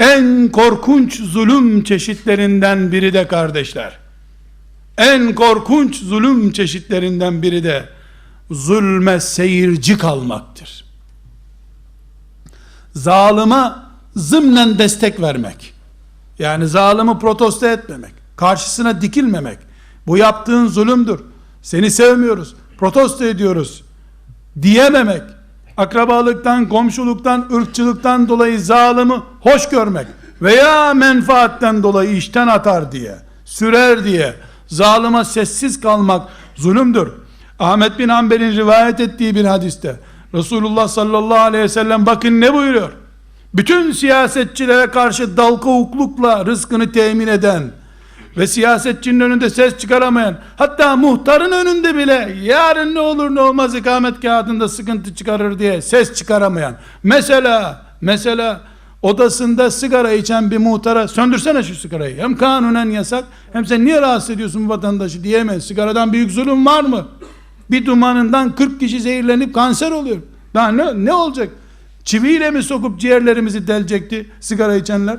En korkunç zulüm çeşitlerinden biri de kardeşler. En korkunç zulüm çeşitlerinden biri de zulme seyirci kalmaktır. Zalıma zımnen destek vermek. Yani zalimi protesto etmemek. Karşısına dikilmemek. Bu yaptığın zulümdür. Seni sevmiyoruz. Protesto ediyoruz. Diyememek. Akrabalıktan, komşuluktan, ırkçılıktan dolayı zalimi hoş görmek. Veya menfaatten dolayı işten atar diye, sürer diye, zalıma sessiz kalmak zulümdür. Ahmet bin Hanbel'in rivayet ettiği bir hadiste Resulullah sallallahu aleyhi ve sellem bakın ne buyuruyor? Bütün siyasetçilere karşı dal kavuklukla rızkını temin eden ve siyasetçinin önünde ses çıkaramayan, hatta muhtarın önünde bile yarın ne olur ne olmaz ikamet kağıdında sıkıntı çıkarır diye ses çıkaramayan, mesela, mesela odasında sigara içen bir muhtara söndürsene şu sigarayı. Hem kanunen yasak, hem sen niye rahatsız ediyorsun vatandaşı diyemez. Sigaradan büyük zulüm var mı? Bir dumanından 40 kişi zehirlenip kanser oluyor. Daha ne, ne olacak? Çiviyle mi sokup ciğerlerimizi delecekti sigara içenler?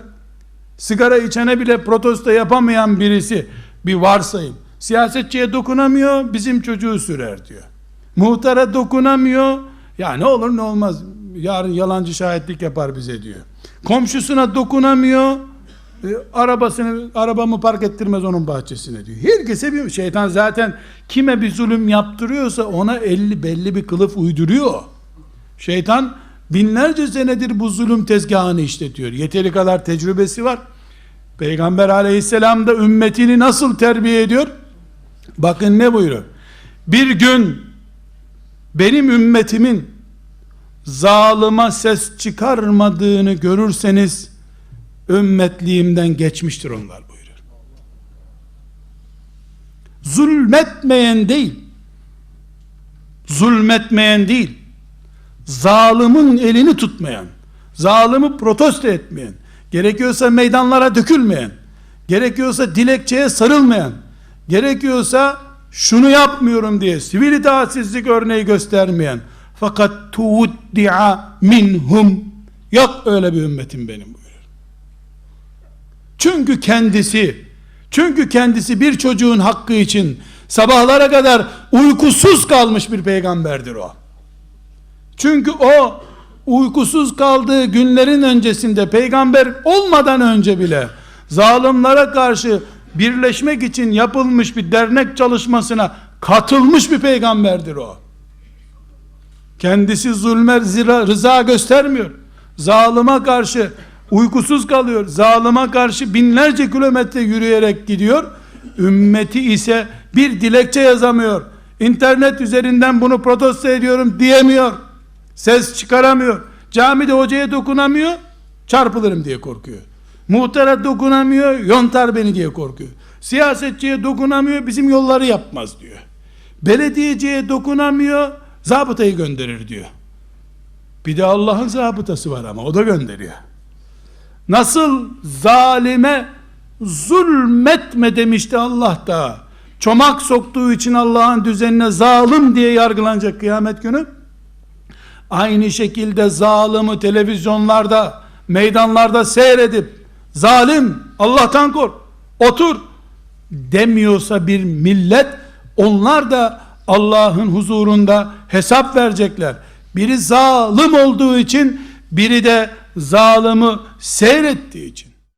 Sigara içene bile protesto yapamayan birisi bir varsayım. Siyasetçiye dokunamıyor, bizim çocuğu sürer diyor. Muhtara dokunamıyor, ya ne olur ne olmaz, yarın yalancı şahitlik yapar bize diyor. Komşusuna dokunamıyor, e, arabasını arabamı park ettirmez onun bahçesine diyor. Herkese bir şeytan zaten kime bir zulüm yaptırıyorsa ona elli belli bir kılıf uyduruyor. Şeytan binlerce senedir bu zulüm tezgahını işletiyor. Yeteri kadar tecrübesi var. Peygamber aleyhisselam da ümmetini nasıl terbiye ediyor? Bakın ne buyuruyor? Bir gün benim ümmetimin zalıma ses çıkarmadığını görürseniz ümmetliğimden geçmiştir onlar buyuruyor. Zulmetmeyen değil, zulmetmeyen değil, zalimin elini tutmayan, zalimi protesto etmeyen, gerekiyorsa meydanlara dökülmeyen, gerekiyorsa dilekçeye sarılmayan, gerekiyorsa şunu yapmıyorum diye sivil itaatsizlik örneği göstermeyen, fakat tuuddi'a minhum yok öyle bir ümmetim benim buyuruyor. Çünkü kendisi çünkü kendisi bir çocuğun hakkı için sabahlara kadar uykusuz kalmış bir peygamberdir o. Çünkü o uykusuz kaldığı günlerin öncesinde peygamber olmadan önce bile zalimlere karşı birleşmek için yapılmış bir dernek çalışmasına katılmış bir peygamberdir o. Kendisi zulme zira- rıza göstermiyor. Zalıma karşı uykusuz kalıyor. Zalıma karşı binlerce kilometre yürüyerek gidiyor. Ümmeti ise bir dilekçe yazamıyor. İnternet üzerinden bunu protesto ediyorum diyemiyor. Ses çıkaramıyor. Camide hocaya dokunamıyor. Çarpılırım diye korkuyor. Muhtara dokunamıyor. Yontar beni diye korkuyor. Siyasetçiye dokunamıyor. Bizim yolları yapmaz diyor. Belediyeciye dokunamıyor. Zabıtayı gönderir diyor. Bir de Allah'ın zabıtası var ama o da gönderiyor. Nasıl zalime zulmetme demişti Allah da. Çomak soktuğu için Allah'ın düzenine zalim diye yargılanacak kıyamet günü. Aynı şekilde zalimi televizyonlarda, meydanlarda seyredip zalim Allah'tan kork, otur demiyorsa bir millet onlar da Allah'ın huzurunda hesap verecekler. Biri zalim olduğu için, biri de zalimi seyrettiği için.